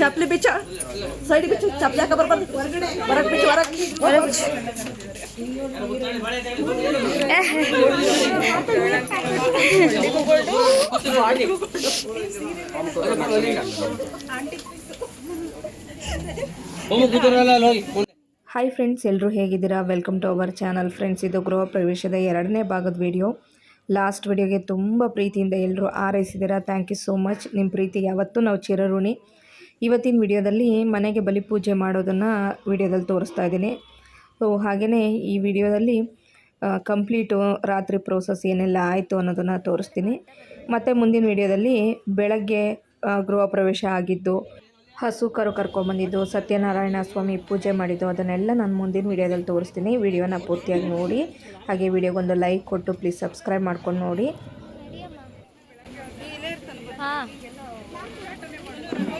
ಚಪ್ಲಿ ಬಿಚ್ಚ. Side ಬಿಚ್ಚು. ಚಪ್ಲಿ ಹಾಕ, ಬರ್ಬಾರ್ದು. ಹೊರಗೆ ಬಿಚ್ಚು, ಹೊರಗೆ. ಹೊರಗೆ ಬಿಚ್ಚು. ಹಾಯ್ ಫ್ರೆಂಡ್ಸ್ ಎಲ್ಲರೂ ಹೇಗಿದ್ದೀರಾ? Welcome to our channel friends ಇದು ಗೃಹ ಪ್ರವೇಶದ ಎರಡನೇ ಭಾಗದ ವಿಡಿಯೋ ಲಾಸ್ಟ್ ವಿಡಿಯೋಗೆ ತುಂಬ ಪ್ರೀತಿಯಿಂದ ಎಲ್ಲರೂ ಆರೈಸಿದ್ದೀರಾ ಥ್ಯಾಂಕ್ ಯು ಸೋ ಮಚ್ ನಿಮ್ಮ ಪ್ರೀತಿ ಯಾವತ್ತೂ ನಾವು ಚಿರಋಣಿ. ಇವತ್ತಿನ ವಿಡಿಯೋದಲ್ಲಿ ಮನೆಗೆ ಬಲಿ ಪೂಜೆ ಮಾಡೋದನ್ನು ವಿಡಿಯೋದಲ್ಲಿ ತೋರಿಸ್ತಾ ಇದ್ದೀನಿ. ಸೊ ಹಾಗೆಯೇ ಈ ವಿಡಿಯೋದಲ್ಲಿ ಕಂಪ್ಲೀಟು ರಾತ್ರಿ ಪ್ರೋಸೆಸ್ ಏನೆಲ್ಲ ಆಯಿತು ಅನ್ನೋದನ್ನು ತೋರಿಸ್ತೀನಿ. ಮತ್ತು ಮುಂದಿನ ವಿಡಿಯೋದಲ್ಲಿ ಬೆಳಗ್ಗೆ ಗೃಹ ಪ್ರವೇಶ ಆಗಿದ್ದು ಹಸು ಕರು ಕರ್ಕೊಂಬಂದಿದ್ದು ಸತ್ಯನಾರಾಯಣ ಸ್ವಾಮಿ ಪೂಜೆ ಮಾಡಿದ್ದು. ಅದನ್ನೆಲ್ಲ ನಾನು ಮುಂದಿನ ವಿಡಿಯೋದಲ್ಲಿ ತೋರಿಸ್ತೀನಿ. ವಿಡಿಯೋನ ಪೂರ್ತಿಯಾಗಿ ನೋಡಿ. ಹಾಗೆ ವಿಡಿಯೋಗೊಂದು ಲೈಕ್ ಕೊಟ್ಟು ಪ್ಲೀಸ್ ಸಬ್ಸ್ಕ್ರೈಬ್ ಮಾಡ್ಕೊಂಡು ನೋಡಿ.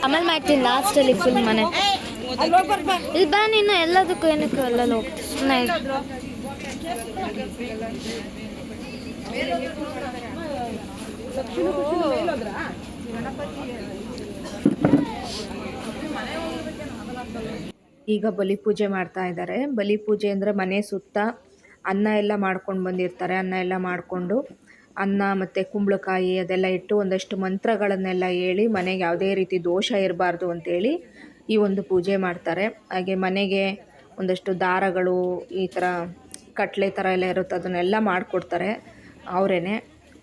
ಆಮೇಲೆ ಮಾಡ್ತೀನಿ. ಲಾಸ್ಟಲ್ಲಿ ಫುಲ್ ಮನೆ. ಇಲ್ಲಿ ಬಾ ನೀನು. ಎಲ್ಲದಕ್ಕೂ ಏನಕ್ಕೂ ಎಲ್ಲ ಹೋಗ್ತೀನಿ ಸುಮ್ಮನೆ ಈಗ ಬಲಿ ಪೂಜೆ ಮಾಡ್ತಾ ಇದ್ದಾರೆ. ಬಲಿ ಪೂಜೆ ಅಂದರೆ ಮನೆ ಸುತ್ತ ಅನ್ನ ಎಲ್ಲ ಮಾಡ್ಕೊಂಡು ಬಂದಿರ್ತಾರೆ. ಅನ್ನ ಎಲ್ಲ ಮಾಡಿಕೊಂಡು ಅನ್ನ ಮತ್ತು ಕುಂಬಳಕಾಯಿ ಅದೆಲ್ಲ ಇಟ್ಟು ಒಂದಷ್ಟು ಮಂತ್ರಗಳನ್ನೆಲ್ಲ ಹೇಳಿ ಮನೆಗೆ ಯಾವುದೇ ರೀತಿ ದೋಷ ಇರಬಾರ್ದು ಅಂತೇಳಿ ಈ ಒಂದು ಪೂಜೆ ಮಾಡ್ತಾರೆ. ಹಾಗೆ ಮನೆಗೆ ಒಂದಷ್ಟು ದಾರಗಳು ಈ ಥರ ಕಟ್ಲೆ ಥರ ಎಲ್ಲ ಇರುತ್ತೆ. ಅದನ್ನೆಲ್ಲ ಮಾಡಿಕೊಡ್ತಾರೆ ಅವರೇನೆ.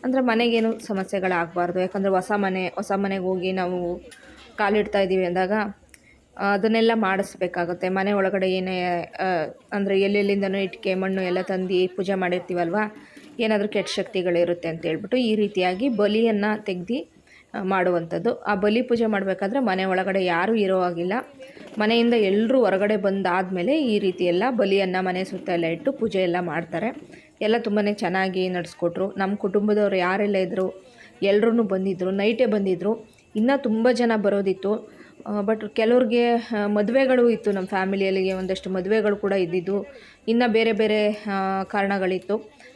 ಅಂದರೆ ಮನೆಗೇನು ಸಮಸ್ಯೆಗಳಾಗಬಾರ್ದು. ಯಾಕಂದರೆ ಹೊಸ ಮನೆ, ಹೊಸ ಮನೆಗೆ ಹೋಗಿ ನಾವು ಕಾಲಿಡ್ತಾ ಇದ್ದೀವಿ ಅಂದಾಗ ಅದನ್ನೆಲ್ಲ ಮಾಡಿಸ್ಬೇಕಾಗುತ್ತೆ. ಮನೆ ಒಳಗಡೆ ಏನೇ ಅಂದರೆ ಎಲ್ಲೆಲ್ಲಿಂದನೂ ಇಟ್ಟಿಗೆ ಮಣ್ಣು ಎಲ್ಲ ತಂದು ಪೂಜೆ ಮಾಡಿರ್ತೀವಲ್ವ? ಏನಾದರೂ ಕೆಟ್ಟ ಶಕ್ತಿಗಳಿರುತ್ತೆ ಅಂತ ಹೇಳ್ಬಿಟ್ಟು ಈ ರೀತಿಯಾಗಿ ಬಲಿಯನ್ನು ತೆಗ್ದು ಮಾಡುವಂಥದ್ದು. ಆ ಬಲಿ ಪೂಜೆ ಮಾಡಬೇಕಾದ್ರೆ ಮನೆ ಒಳಗಡೆ ಯಾರೂ ಇರೋ ಹಾಗಿಲ್ಲ. ಮನೆಯಿಂದ ಎಲ್ಲರೂ ಹೊರಗಡೆ ಬಂದಾದಮೇಲೆ ಈ ರೀತಿ ಎಲ್ಲ ಬಲಿಯನ್ನು ಮನೆ ಸುತ್ತ ಎಲ್ಲ ಇಟ್ಟು ಪೂಜೆ ಎಲ್ಲ ಮಾಡ್ತಾರೆ. ಎಲ್ಲ ತುಂಬಾ ಚೆನ್ನಾಗಿ ನಡೆಸ್ಕೊಟ್ರು. ನಮ್ಮ ಕುಟುಂಬದವ್ರು ಯಾರೆಲ್ಲ ಇದ್ದರು ಎಲ್ಲರೂ ಬಂದಿದ್ದರು ನೈಟೇ ಬಂದಿದ್ದರು ಇನ್ನೂ ತುಂಬ ಜನ ಬರೋದಿತ್ತು. ಬಟ್ ಕೆಲವ್ರಿಗೆ ಮದುವೆಗಳು ಇತ್ತು ನಮ್ಮ ಫ್ಯಾಮಿಲಿಯಲ್ಲಿಗೆ ಒಂದಷ್ಟು ಮದುವೆಗಳು ಕೂಡ ಇದ್ದಿದ್ದು. ಇನ್ನು ಬೇರೆ ಬೇರೆ ಕಾರಣಗಳಿತ್ತು.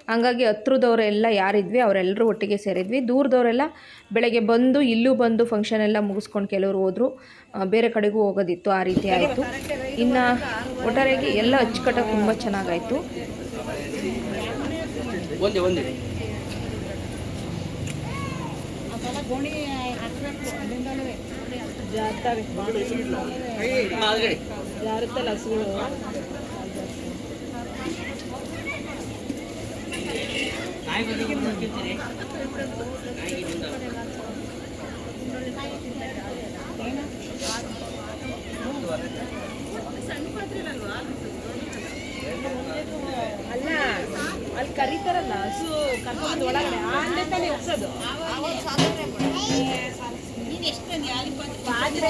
ಹಾಗಾಗಿ ಹತ್ರದವರೆಲ್ಲ ಯಾರಿದ್ವಿ ಅವರೆಲ್ಲರೂ ಒಟ್ಟಿಗೆ ಸೇರಿದ್ವಿ. ದೂರದವರೆಲ್ಲ ಬೆಳಗ್ಗೆ ಬಂದು, ಇಲ್ಲೂ ಬಂದು ಫಂಕ್ಷನ್ ಎಲ್ಲ ಮುಗಿಸ್ಕೊಂಡು ಕೆಲವರು ಹೋದರು. ಬೇರೆ ಕಡೆಗೂ ಹೋಗೋದಿತ್ತು, ಆ ರೀತಿ ಆಯಿತು. ಇನ್ನು ಒಟ್ಟಾರೆಯಾಗಿ ಎಲ್ಲ ಅಚ್ಚುಕಟ್ಟಾಗಿ ತುಂಬ ಚೆನ್ನಾಗಾಯಿತು. ಒಂದೇ ಒಂದೇ ಜಾರುತ್ತಲ್ಲ ಹಸುಗಳು. ಅಲ್ಲ ಅಲ್ಲಿ ಕರೀತಾರಲ್ಲ ಹಸು ಕರ್ಕೊಂಡು ಒಳಗಡೆ ಆಂಡೆ ತಾನೇ ಒಪ್ಸೋದು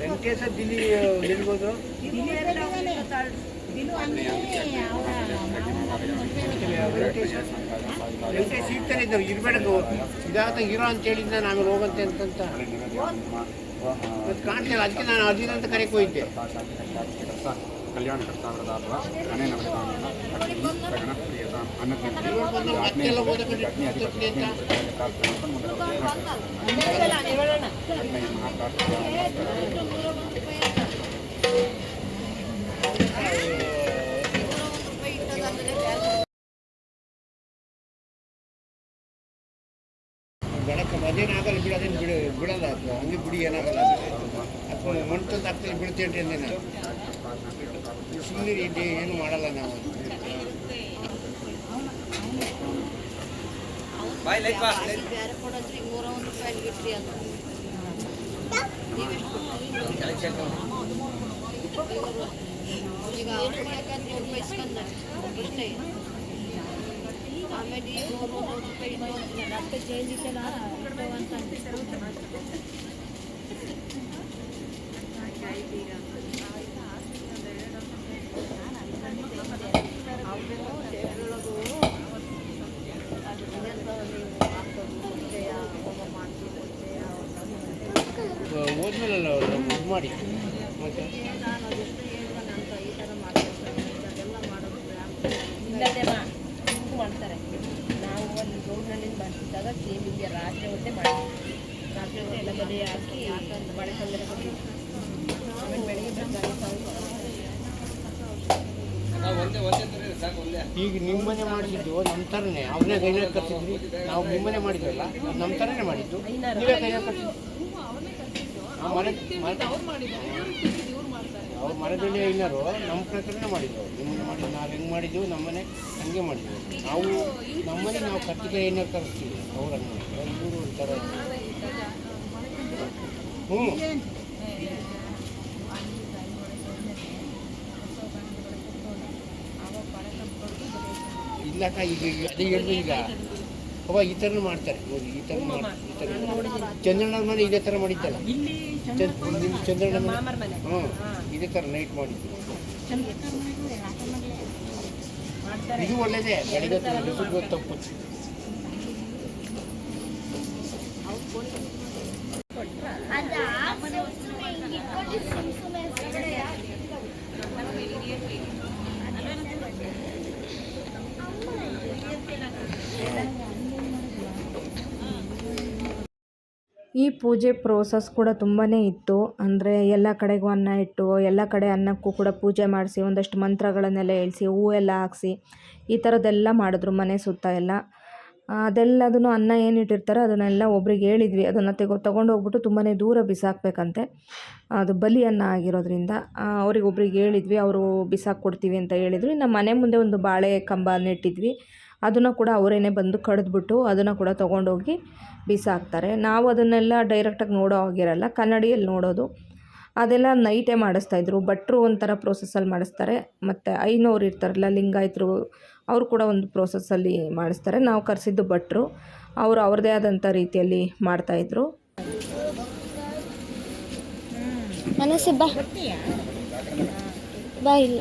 ವೆಂಕಟೇಶ ದಿಲ್ಲಿ ಎಲ್ಲಿಗೋದು ವೆಂಕಟೇಶ ಸಿಗ್ತಾನೆ ಇದ್ದಾವೆ ಇರ್ಬೇಡ ಇದಾದ ಹೀರೋ ಅಂತ ಹೇಳಿದ್ದ ನಾನು ಹೋಗಂತೆ ಅಂತಂತ ಮತ್ತೆ ಕಾಣ್ತಿಲ್ಲ ಅದಕ್ಕೆ ನಾನು ಅದಿನ ಅಂತ ಕರೆಕ್ ಹೋಗಿದ್ದೆ ಕಲ್ಯಾಣ ಕರ್ತಾವರದಾತ್ವ ಅನೇನ ವೃತಾಂತನ ಅಗ್ನಿ ಗಗನ ಪ್ರಿಯತಾಂ ಅನ್ನಜ್ಞ ಇವ್ರು ಬಂದು ಮತ್ತೆಲ್ಲ ಹೋದ ಕಡೆ ಕೂತ್ಕೊಳ್ತೀನಿ ಅಂತ ಬೆಳಕ ಅದೇನು ಆಗಲ್ಲ ಬಿಡೋದೇನು ಬಿಡ ಬಿಡಲ್ಲ ಅದು ಹಂಗೆ ಬಿಡಿ ಏನಾಗಲ್ಲ ಅಥವಾ ಮಣ್ಣು ತಂದು ಹಾಕ್ತಾರೆ ಬಿಡ್ತೇನ್ರಿ ಅಂದೆ ನಾನು ಸುಮ್ಮನೆ ಇಲ್ಲಿ ಏನು ಮಾಡಲ್ಲ ನಾವು ಬೇರೆ ಕೊಡೋದ್ರಿ? ನೂರ ಒಂದು ರೂಪಾಯಿ ಗಿಟ್ರಿ ಅದು. ಈಗ ಅವ್ರು ಬೈಸ್ಕೊಂಡ ಇಷ್ಟೇ. ರೂಪಾಯಿ ನೂರು ನೂರು ರೂಪಾಯಿ ರೊಕ್ಕ ಚೇಂಜ್ ಇತ್ತಲ್ಲ ಅಂತ ಇದು ಮಾಡಿ ಮತ್ತೆ ನಾನು ಅದೆಷ್ಟು ಹೇಳ್ದೆ ಅಂತ ಈ ಥರ ಮಾಡ್ತಾರೆ ಅದೆಲ್ಲ ಮಾಡೋದು ಇಲ್ಲದೆಲ್ಲ ಹಿಂಗೆ ಮಾಡ್ತಾರೆ ನಾವು ಅಲ್ಲಿ ಗೌರ್ನಳ್ಳಿಂದ ಮಾಡ್ತಿದ್ದಾಗ ಸೇಮ್ ಹಿಂಗೆ ರಾತ್ರಿ ಹೊತ್ತೆ ಮಾಡ್ತೀವಿ ರಾತ್ರಿ ಹೊತ್ತೆ ಎಲ್ಲ ಬಲಿ ಹಾಕಿ ಮಳೆ ಕಲ್ಲರ ಬಂದು ಆಮೇಲೆ ಬೆಳಗ್ಗೆ ಬಂದಾಗ ಈಗ ನಿಮ್ಮನೆ ಮಾಡಿದ್ದು ನಮ್ಮ ಥರನೇ ಅವನೇ ಕೈನ ಕರ್ಸಿದ್ವಿ ನಾವು ನಿಮ್ಮನೆ ಮಾಡಿದ್ವಲ್ಲ ನಮ್ಮ ಥರನೇ ಮಾಡಿದ್ದು ನೀವೇ ಕೈನ ಕರ್ಸಿದ್ದು ಆ ಮನೆ ಅವ್ರ ಮನೆದಲ್ಲಿ ಏನಾರು ನಮ್ಮ ಪ್ರಕಾರನೇ ಮಾಡಿದ್ರು ನಿಮ್ಗೆ ಮಾಡಿ ನಾವು ಹೆಂಗೆ ಮಾಡಿದ್ದೀವಿ ನಮ್ಮನೆ ಹಂಗೆ ಮಾಡಿದ್ವಿ ನಾವು ನಮ್ಮನೆ ನಾವು ಕಟ್ಟಿಗೆ ಏನಾರು ಕರೆಸ್ತೀವಿ ಅವ್ರನ್ನು ಇವರು ಒಂಥರ ಹ್ಞೂ ಇಲ್ಲಕ್ಕ ಈಗ ಅದೇ ಹೇಳಿದ್ರು ಈಗ ಅವ ಈ ಥರ ಮಾಡ್ತಾರೆ ನೋಡಿ ಈ ಥರ ಮಾಡಿ ಈ ಥರ ಚಂದ್ರಣ್ಣ ಮನೆ ಇದೇ ಥರ ಮಾಡಿದ್ದಲ್ಲ ಚಂದ್ರಣ್ಣ ಹ್ಞೂ ಇದೇ ಥರ ನೈಟ್ ಮಾಡಿದ್ದು ಇದು ಒಳ್ಳೇದೇ. ತಪ್ಪು ಈ ಪೂಜೆ ಪ್ರೋಸೆಸ್ ಕೂಡ ತುಂಬಾ ಇತ್ತು. ಅಂದರೆ ಎಲ್ಲ ಕಡೆಗೂ ಅನ್ನ ಇಟ್ಟು, ಎಲ್ಲ ಕಡೆ ಅನ್ನಕ್ಕೂ ಕೂಡ ಪೂಜೆ ಮಾಡಿಸಿ, ಒಂದಷ್ಟು ಮಂತ್ರಗಳನ್ನೆಲ್ಲ ಹೇಳಿಸಿ, ಹೂವೆಲ್ಲ ಹಾಕ್ಸಿ, ಈ ಥರದ್ದೆಲ್ಲ ಮಾಡಿದ್ರು ಮನೆ ಸುತ್ತ ಎಲ್ಲ. ಅದೆಲ್ಲದನ್ನು ಅನ್ನ ಏನು ಇಟ್ಟಿರ್ತಾರೆ ಅದನ್ನೆಲ್ಲ ಒಬ್ರಿಗೆ ಹೇಳಿದ್ವಿ. ಅದನ್ನು ತೆಗೊ ತೊಗೊಂಡು ಹೋಗ್ಬಿಟ್ಟು ತುಂಬಾ ದೂರ ಬಿಸಾಕಬೇಕಂತೆ. ಅದು ಬಲಿ ಅನ್ನ ಆಗಿರೋದ್ರಿಂದ ಅವ್ರಿಗೆ ಒಬ್ರಿಗೆ ಹೇಳಿದ್ವಿ. ಅವರು ಬಿಸಾಕಿ ಕೊಡ್ತೀವಿ ಅಂತ ಹೇಳಿದ್ರು. ನಮ್ಮ ಮನೆ ಮುಂದೆ ಒಂದು ಬಾಳೆ ಕಂಬ ನೆಟ್ಟಿದ್ವಿ. ಅದನ್ನು ಕೂಡ ಅವರೇನೆ ಬಂದು ಕಡಿದ್ಬಿಟ್ಟು ಅದನ್ನು ಕೂಡ ತೊಗೊಂಡೋಗಿ ಬಿಸಾಕ್ತಾರೆ. ನಾವು ಅದನ್ನೆಲ್ಲ ಡೈರೆಕ್ಟಾಗಿ ನೋಡೋ ಆಗಿರಲ್ಲ ಕನ್ನಡಿಯಲ್ಲಿ ನೋಡೋದು. ಅದೆಲ್ಲ ನೈಟೇ ಮಾಡಿಸ್ತಾಯಿದ್ರು ಭಟ್ರು ಒಂಥರ ಪ್ರೋಸೆಸ್ಸಲ್ಲಿ ಮಾಡಿಸ್ತಾರೆ. ಮತ್ತು ಐನೋರು ಇರ್ತಾರಲ್ಲ, ಲಿಂಗಾಯತರು, ಅವರು ಕೂಡ ಒಂದು ಪ್ರೋಸೆಸ್ಸಲ್ಲಿ ಮಾಡಿಸ್ತಾರೆ. ನಾವು ಕರೆಸಿದ್ದು ಭಟ್ರು. ಅವರು ಅವ್ರದ್ದೇ ಆದಂಥ ರೀತಿಯಲ್ಲಿ ಮಾಡ್ತಾಯಿದ್ರು ಬಾ ಬಾ ಇಲ್ಲ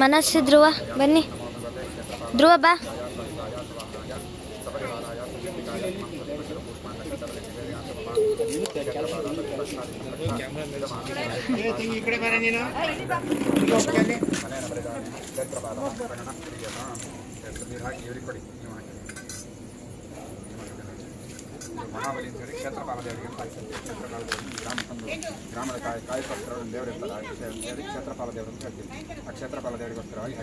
ಮನಸ್ಸು ಧ್ರುವ ಬನ್ನಿ. ಧ್ರುವ ಬಾ. ಕಡೆ ಬರ ನೀನು ಇಲ್ಲಿ ಹೋಗ್ತಾ ಇಲ್ಲಿ. ಮನೆಯನ್ನು ಬರೆದಾನೆ ಕ್ಷೇತ್ರಪಾಲ ಪ್ರಕರಣ ಪ್ರಿಯತ ಎಷ್ಟು ನೀರು ಹಾಕಿ ಇವ್ರಿಗೆ ಕೊಡಿ ನೀವು ಹಾಕಿ ಮಹಾಬಲಿ ಅಂತ ಹೇಳಿ ಕ್ಷೇತ್ರಪಾಲ ದೇವರಿಗೆ ಕ್ಷೇತ್ರ. ಕ್ಷೇತ್ರಪಾಲ ಗ್ರಾಮ ತಂದು ಗ್ರಾಮದ ಕಾಯಿ ಕಾಯಿ ದೇವರಿರ್ತಾರೆ ದೇವರು ಕ್ಷೇತ್ರ ಪಾಲದೇವರು ಅಂತ ಹೇಳ್ತೀವಿ. ಆ ಕ್ಷೇತ್ರಪಾಲ ಪಾಲದೇವರಿಗೋಸ್ಕರವಾಗಿ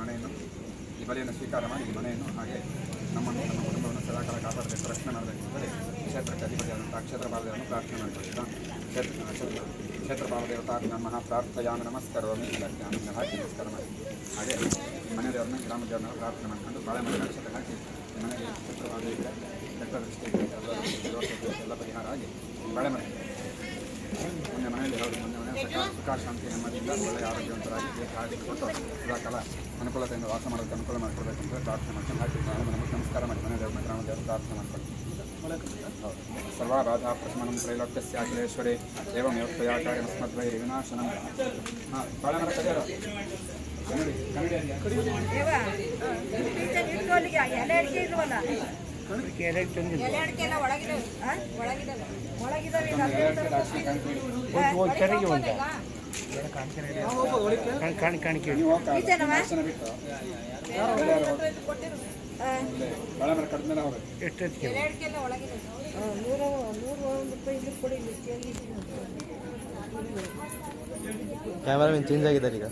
ಮನೆಯನ್ನು ಈ ಬಲಿಯನ್ನು ಸ್ವೀಕಾರ ಮಾಡಿ ಈ ಮನೆಯನ್ನು ಹಾಗೆ ನಮ್ಮನ್ನು ನಮ್ಮ ಕುಟುಂಬವನ್ನು ಸದಾಕಾಲ ಕಾಪಾಡಬೇಕು ರಕ್ಷಣೆ ಮಾಡಬೇಕು ಅಂತೇಳಿ ಕ್ಷೇತ್ರಕ್ಕೆ ಅಧಿಪತಿಯಾದಂಥ ಕ್ಷೇತ್ರ ದೇವರನ್ನು ಪ್ರಾರ್ಥನೆ ಮಾಡಿಕೊಳ್ತಾ ಕ್ಷೇತ್ರ ಕ್ಷೇತ್ರ ಕ್ಷೇತ್ರಪಾಲ ದೇವತಾ ನಮಃ ಪ್ರಾರ್ಥಯಾಮ ಆಮೇಲೆ ಹಾಕಿ ನಮಸ್ಕಾರ ಮಾಡಿ. ಹಾಗೆ ಮನೆ ದೇವರನ್ನ ಗ್ರಾಮ ದೇವರನ್ನ ಪ್ರಾರ್ಥನೆ ಮಾಡ್ಕೊಂಡು ಬಾಳೆ ಮನೆ ನಕ್ಷತ್ರ ಹಾಕಿ ಮನೆಗೆ ದೃಷ್ಟಿ ಎಲ್ಲ ಪರಿಹಾರ ಆಗಿ ಬೆಳೆ ಮನೆ ಮೊನ್ನೆ ಮನೆಯಲ್ಲಿ ಹೌದು ಮೊನ್ನೆ ಮನೆ ಸುಖ ಸುಖ ಶಾಂತಿ ನೆಮ್ಮದಿಯಿಂದ ಒಳ್ಳೆಯ ಆರೋಗ್ಯವಂತರಾಗಿ ಆರೋಗ್ಯ ಕೊಟ್ಟು ಸದಾಕಾಲ ಅನುಕೂಲತೆಯಿಂದ ವಾಸ ಮಾಡೋದಕ್ಕೆ ಅನುಕೂಲ ಮಾಡಿಕೊಡ್ಬೇಕು ಅಂತ ಪ್ರಾರ್ಥನೆ ಮಾಡ್ಕೊಂಡು ಮನೆ ನಮಸ್ಕಾರ ಮಾಡಿ ಮನೆ ದೇವ್ರನ್ನ ಗ್ರಾಮ ದೇವರು ಪ್ರಾರ್ಥನೆ ಮಾಡ್ಕೊಂಡು ಸರ್ವಾಬಾಧಾ ಪ್ರಶಮನಂ ತ್ರೈಲೋಕ್ಯಸ್ಯ ಅಖಿಲೇಶ್ವರಿ ಏವಂ ಯೋಕ್ತಯಾ ಕಾರ್ಯಮಸ್ಮದ್ವೈ ವಿನಾಶನಂ ಹಾಂ ತಂದಿದ್ದು. ಒಂದು- ಕೆರೆಗೆ ಒಂದು ಕಾಣ್- ಕಾಣಿಕೆ. ದರ್ಶನ ಬಿಟ್ಟು? ಬಾಳೆ ರೂಪಾಯಿ ಕಡಿದ ಕೊಡಿ ಕ್ಯಾಮರಾಮನ್ ಚೇಂಜ್ ಆಗಿದ್ದಾರೆ ಈಗ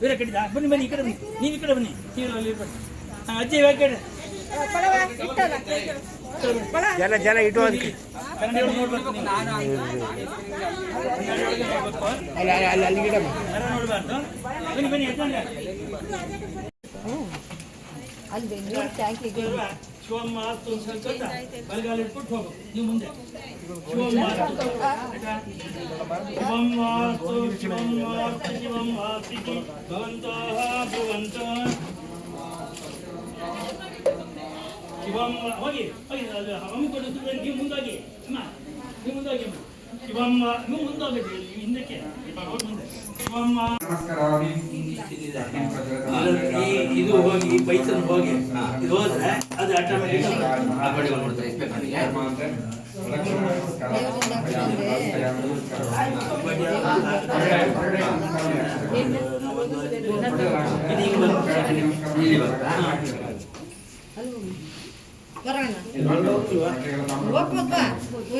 ಬೇರೆ ಕಡೆ ಬನ್ನಿ ಬನ್ನಿ ಈ ಕಡೆ ಬನ್ನಿ ನೀವು ಈ ಕಡೆ ಬನ್ನಿ ನೀವು ಅಲ್ಲಿ ಇರ್ಬೇಡಿ. ಹಾ, ಅಜ್ಜಿ ಇವಾಗ ಕಡೆ ಜಲ ಜಲ ಇಟ್ಟು ಅದಕ್ಕೆ. ಅಲ್ಲಿ ಅಲ್ಲಿ ಅಲ್ಲಿ ಗಿಡ ಯಾರು ನೋಡಬಾರ್ದು ಬನ್ನಿ ಬನ್ನಿ ಎತ್ಕೊಂಡೆ ಅಲ್ಲಿ ಬೆಂಗಳೂರು ಟ್ಯಾಂಕಿಗೆ ಶಿವಮ್ಮ ಆಸ್ತು ಅಂತ ಹೇಳ್ಕೊಂತ ಬಲಗಾಲ ಇಟ್ಬಿಟ್ಟು ಹೋಗು ನೀವು ಮುಂದೆ ಶಿವಮ್ಮ ಆಸ್ತು. ಆಯ್ತಾ? ಶಿವಮ್ಮ ಆಸ್ತು, ಶಿವಮ್ಮ ಆಸ್ತು, ಶಿವಮ್ಮ ಆಸ್ತಿಕಿ. ಭವಂತಃ ಭವಂತಃ. ಶಿವಮ್ಮ ಹೋಗಿ ಹೋಗಿ ಅದು ಹಮ್ಮಿಕೊಂಡು ಸುಮ್ಮನೆ ನೀವು ಮುಂದಾಗಿ ಅಮ್ಮ ನೀವು ಮುಂದಾಗಿ ಅಮ್ಮ. ಶಿವಮ್ಮ ನೀವು ಮುಂದಾಗಬೇಕು ನೀವು ಹಿಂದಕ್ಕೆ ಅವ್ರು ಮುಂದೆ ಶಿವಮ್ಮ ನಮಸ್ಕಾರ ಇದು ಹೋಗಿ ಬೈಸನ್ ಹೋಗಿ. ಇದು ಹೋದ್ರೆ ಅದು ಆಟೋಮೆಟಿಕ್ ಬರೋಣ.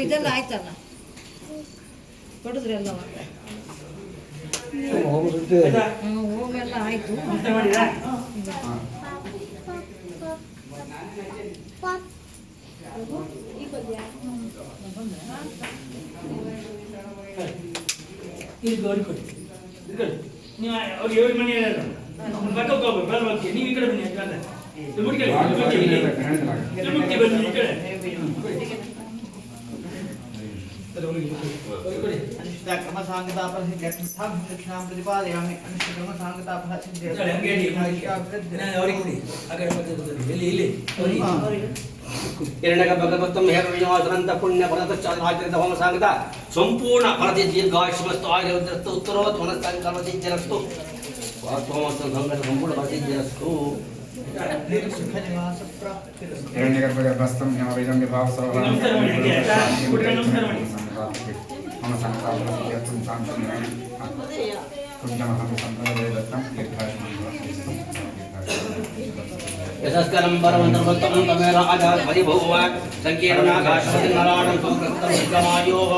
ಇದೆಲ್ಲ ಆಯ್ತಲ್ಲ? ಕೊಡಿದ್ರಿ ಎಲ್ಲ ಹೋಮೆಲ್ಲ ಆಯ್ತು ಇಲ್ಲಿ ಗೌರಿ ಕೊಡಿ. ನೀವು ಅವ್ರು ಏಳು ಮನೆ ಇರಲ್ಲ ಪಕ್ಕಕ್ಕೆ ಹೋಗ್ಬೇಕು ನೀವು ಈ ಕಡೆ ಬನ್ನಿ ಅಲ್ಲ ಮುಟ್ಕೊಳ್ಳಿ, ಬನ್ನಿ ಈ ಕಡೆ ಅವ್ರಿಗೆ. ಹಿರಣ್ಯಕ ಭಗವತ್ತಂ ಹೇರವಿನಾಥನಂತ ಪುಣ್ಯ ಭರತಶ್ಚಾಚರಿತ ಹೋಮ ಸಾಂಗತ ಸಂಪೂರ್ಣ ಭರತಿ ದೀರ್ಘಾಯುಷ್ಮಸ್ತು ಆಯುರ್ವದಸ್ತು ಉತ್ತರೋತ್ ಮನಸ್ಸಂಕಲ್ಪತಿಜ್ಜರಸ್ತು ವಾಸ್ತವಮಸ್ತು ಸಂಗತ ಸಂಪೂರ್ಣ ಭರತಿಜ್ಜರಸ್ತು ಹಿರಣ್ಯಗರ್ಭಗರ್ಭಸ್ಥಂ ಹಿಮವೇದಂ ವಿಭಾವಸರೋವರಂ ನಮಸ್ಕಾರ धनम सङ्काल्पं कुशल पुण्यमहं सम्प्रदत्तं यशस्करं परमन्तर्भक्तं सुमंगली आजाद्भरिभुव सङ्कीर्णाकाशमतिमराणं सुकृतं विक्रमायोः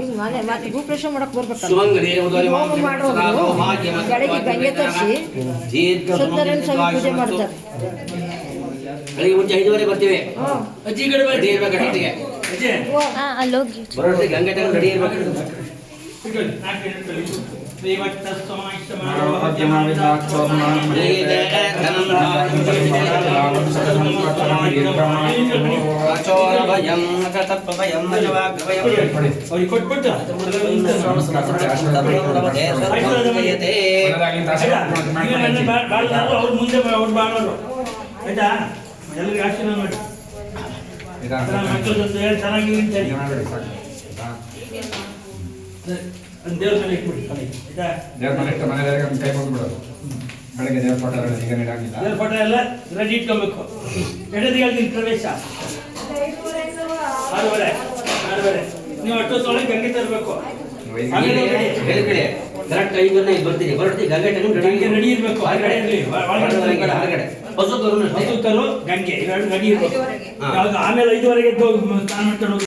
ಈಗ ಮನೆ ಮತ್ತೆ ಭೂಪ್ರವೇಶ ಮಾಡಕ್ ಬರ್ಬೇಕಲ್ಲ. ಬೆಳಗ್ಗೆ ಗಂಗೆ ತರಿಸಿ ಸತ್ಯನಾರಾಯಣ ಸ್ವಾಮಿ ಪೂಜೆ ಮಾಡ್ತಾರೆ. ಬೆಳಿಗ್ಗೆ ಮುಂಚೆ ಐದುವರೆ ಬರ್ತೀವಿ. ಅಜ್ಜಿ ಕಡೆ ರೆಡಿ. ಇರ್ಬೇಕು ಅಷ್ಟೊತ್ತಿಗೆ ಅಜ್ಜಿ. ಹಾಂ ಅಲ್ಲೋಗಿ. ಬರೋಷ್ಟಿಗೆ ಗಂಗೆ ತಗೊಂಡು ರೆಡಿ ಇರ್ಬೇಕು. ಇಟ್ಕೊಳ್ಳಿ, ನಾಲ್ಕು ಎರಡು ಇಟ್ಕೊಳ್ಳಿ. ಅಚೋರಭಯಂ ತತ್ಪಭಯಂ ನಜವಾಗ್ರಭಯಂ ಅವ್ರಿಗೆ ಕೊಟ್ಬಿಟ್ಟು ಅವ್ರ ಮುಂದೆ ಅವ್ರು ಬಾಳೋರು ಆಯ್ತಾ ಎಲ್ಲರಿಗೂ ಆಶೀರ್ವಾದ ಮಾಡಿ ಮಕ್ಕಳ ಜೊತೆ ಚೆನ್ನಾಗಿ ಅಂತೇಳಿ ದೇವ್ರ ಮೇಲೆ ಇಟ್ಬಿಡಿ ತಲೆಗೆ. ಆಯ್ತಾ? ದೇವ್ರ ಮನೆ ಇಟ್ಟು ಮನೆ ಕೈ ಬೆಳಗ್ಗೆ ದೇವ್ರ ಫೋಟೋ ಈಗ ದೇವ್ರ ಫೋಟೋ ಎಲ್ಲ ರೆಡಿ ಇಟ್ಕೊಬೇಕು. ಹೇಳ್ತೀನಿ ಪ್ರವೇಶ. ಆರೂವರೆ ಆರೂವರೆ. ನೀವು ಅಷ್ಟೊತ್ತೊಳಗೆ ಗಂಗೆ ತರಬೇಕು. ಹೇಳ್ಕಡೆ ಕರೆಕ್ಟ್ ಐದನ್ನ ಇಲ್ಲಿ ಬರ್ತೀನಿ. ಬರ್ತೀನಿ ಗಂಗೆ ಟೈಮ್ ಗಂಗೆ ರೆಡಿ ಇರಬೇಕು. ಹೊರಗಡೆ ಇರಲಿ. ಒಳಗಡೆ ಹೊರಗಡೆ ಹೊಸ ಕರು ಗಂಗೆ ಇವೆರಡು ರೆಡಿ ಇರಬೇಕು. ಆಮೇಲೆ ಐದುವರೆಗೆ ಸ್ನಾನ ಮಾಡ್ಕೊಂಡು ಹೋಗಿ.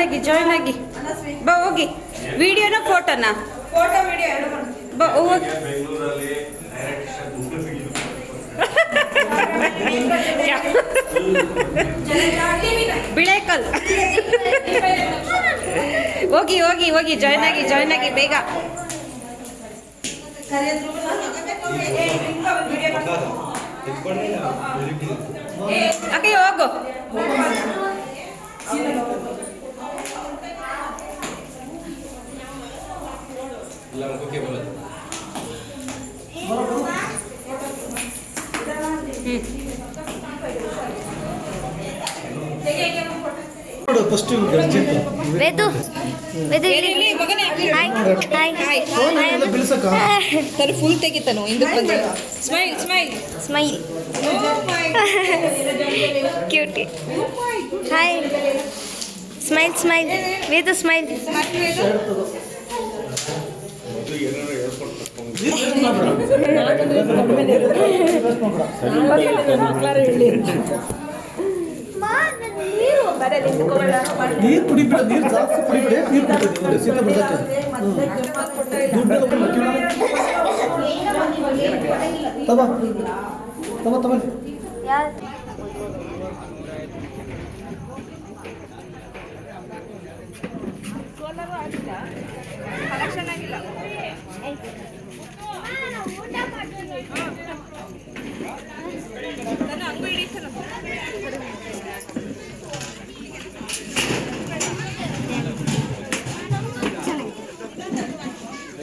ಜಾಯ್ನ್ ಆಗಿ ಜಾಯ್ನ್ ಆಗಿ. ಬಾ ಹೋಗಿ. ವಿಡಿಯೋನ ಫೋಟೋನ. ಫೋಟೋ ವಿಡಿಯೋ ಬಾ ಹೋಗಿ ಬಿಳೇಕಲ್ ಹೋಗಿ ಹೋಗಿ ಹೋಗಿ. ಜಾಯ್ನ್ ಆಗಿ ಜಾಯ್ನ್ ಆಗಿ ಬೇಗ. ಅಕ್ಕೆ ಹೋಗು. ಫಸ್ಟ್ ಗರ್ಜಿತ್ತು ವೇದು ವೇದು ಇಲ್ಲಿ. ಹಾಯ್ ಹಾಯ್ ಎಲ್ಲ ಬೀಳ್ಸಕ್ಕ ತಲೆ ಫುಲ್ ತೆಗಿತಾನು ಹಿಂದಕ್ಕೆ ಬಂದೆ smile smile smile cutie hi smile smile Vedu smile ನೀರು ಕುಡಿಬೇಡ ನೀರು ಜಾಸ್ತಿ ಕುಡಿಬೇಡ ನೀರು ಕುಡಿಬೇಡಿ ಶೀತ ಬರ್ತೈತೆ ತಬ ತಬ ತಬ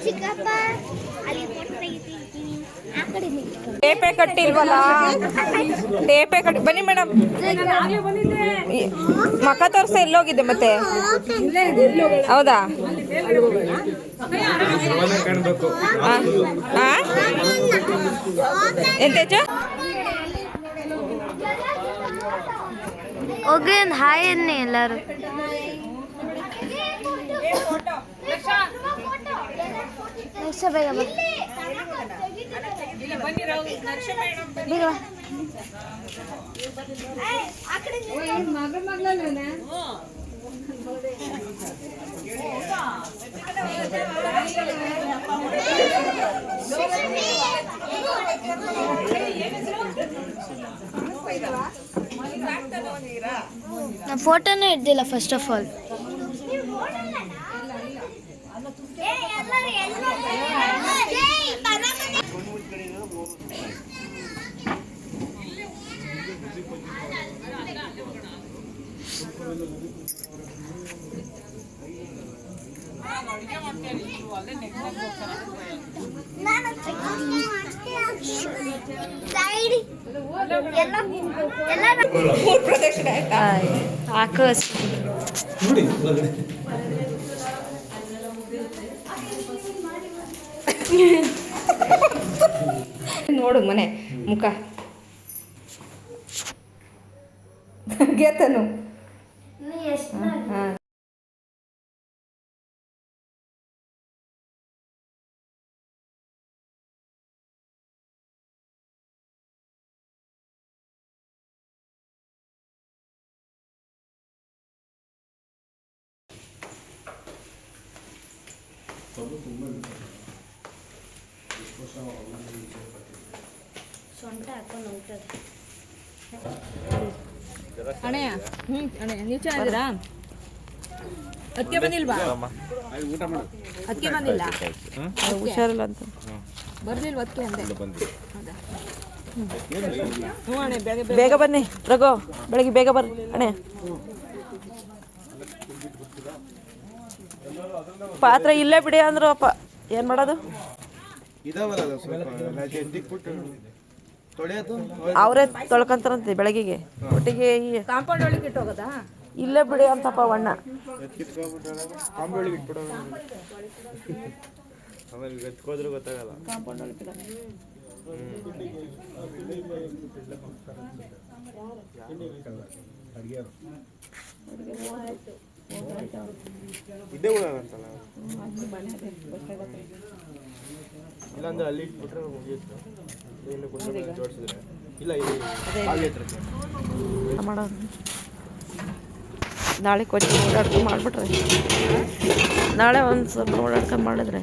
ಚಿಕ್ಕಪ್ಪ ಅಲ್ಲಿ ಫೋಟೋ ತೆಗಿತೀನಿ ಆ ಕಡೆ ನಿಂತ್ಕೊ. ಟೇಪೆ ಕಟ್ಟಿಲ್ವಲ್ಲ? ಟೇಪೆ ಕಟ್ಟಿ ಬನ್ನಿ ಮೇಡಮ್. ಮಕ ತೋರ್ಸ, ಎಲ್ಲೋಗಿದೆ ಮತ್ತೆ? ಹೌದಾ? ಎಂತೇಚ ಹೋಗಿ ಒಂದು ಹಾಯ್ ಅನ್ನಿ ಬೇಗ ಬಾ. ನಾ ಫೋಟೋನೇ ಇಡ್ದಿಲ್ಲ ಫಸ್ಟ್ ಆಫ್ ಆಲ್ ಮೂರು ಮನೆ ಮುಖ. ಗೆತನು ನೋಡಿ ಒಳಗಡೆ ನೋಡು ಮನೆ ಮುಖ ಗೆತನು ಹಾಂ ಸೊಂಟ ಅಣ್ಣಯ್ಯ ಹ್ಞೂ ಅಣ್ಣಯ್ಯ ನೀವು ಚೆನ್ನಾಗಿದ್ದೀರಾ? ಅದಕ್ಕೆ ಬಂದಿಲ್ವಾ? ಅದಕ್ಕೆ ಬಂದಿಲ್ಲ? ಹುಷಾರಿಲ್ಲ ಅಂತ. ಬರ್ಲಿಲ್ವ ಅದಕ್ಕೆ ಅಂದೆ? ಹೌದಾ? ಹ್ಞೂ ಅಣ್ಣ ಬೇಗ ಬೇಗ ಬನ್ನಿ ರಘು ಬೆಳಗ್ಗೆ ಬೇಗ ಬರ್ರಿ ಅಣೆ. ಪಾತ್ರೆ ಇಲ್ಲೇ ಬಿಡಿ ಅಂದ್ರು ಅಪ್ಪ. ಏನು ಮಾಡೋದು? ಇದಾವಲ್ಲ ಸ್ವಲ್ಪ ಅವರೇ ತೊಳ್ಕೊಂತಾರಂತೆ ಬೆಳಗ್ಗೆಗೆ ಒಟ್ಟಿಗೆ ಈ- ಕಾಂಪೌಂಡ್ ಒಳಗೆ ಇಟ್ಟು ಹೋಗೋದಾ? ಇಲ್ಲೇ ಬಿಡಿ ಅಂತಪ್ಪ ಅಣ್ಣ. ಗೊತ್ತಾಗಲ್ಲ. ಇದೇ ಅಂತಲ್ಲ? ಇಲ್ಲಾಂದ್ರೆ ಅಲ್ಲಿ ಇಟ್ಬಿಟ್ರೆ ಮುಗಿಯುತ್ತೆ. ಇಲ್ಲ ಮಾಡೋದು ನಾಳೆ ಕೊಂಚ ಓಡಾಡ್ಕೊಂಡು ಮಾಡಿಬಿಟ್ರೆ. ನಾಳೆ ಒಂದು ಸ್ವಲ್ಪ ಓಡಾಡ್ಕೊಂಡು ಮಾಡಿದ್ರೆ.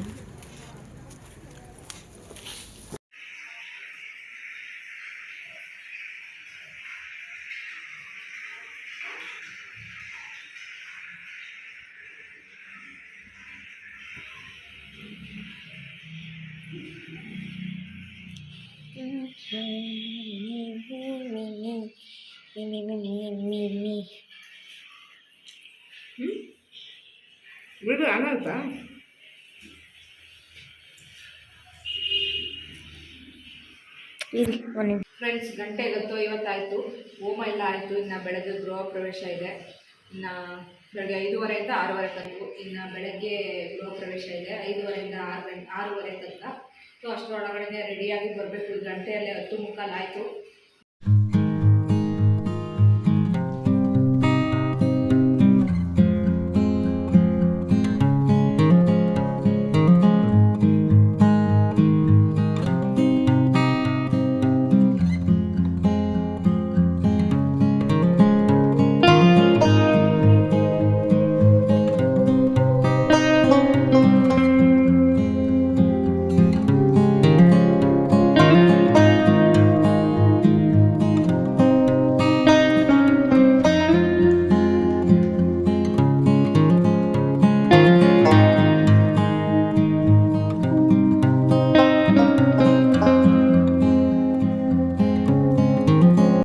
ಬಿಡು ನಿಮಿಷ. ಫ್ರೆಂಡ್ಸ್ ಗಂಟೆ ಗೊತ್ತೋ ಇವತ್ತಾಯಿತು. ಹೋಮ ಎಲ್ಲ ಆಯಿತು. ಇನ್ನು ಬೆಳಗ್ಗೆ ಗೃಹ ಪ್ರವೇಶ ಇದೆ. ಇನ್ನು ಬೆಳಗ್ಗೆ ಐದೂವರೆಯಿಂದ ಆರೂವರೆ ತನಕ. ಇನ್ನು ಬೆಳಗ್ಗೆ ಗೃಹ ಪ್ರವೇಶ ಇದೆ. ಐದೂವರೆಯಿಂದ ಆರು ಗಂಟೆ ಆರೂವರೆ ತನಕ. ಸೊ ಅಷ್ಟರೊಳಗಡೆ ರೆಡಿಯಾಗಿ ಬರಬೇಕು ಗಂಟೆಯಲ್ಲೇ ಹತ್ತು ಮುಕ್ಕಾಲು ಆಯಿತು.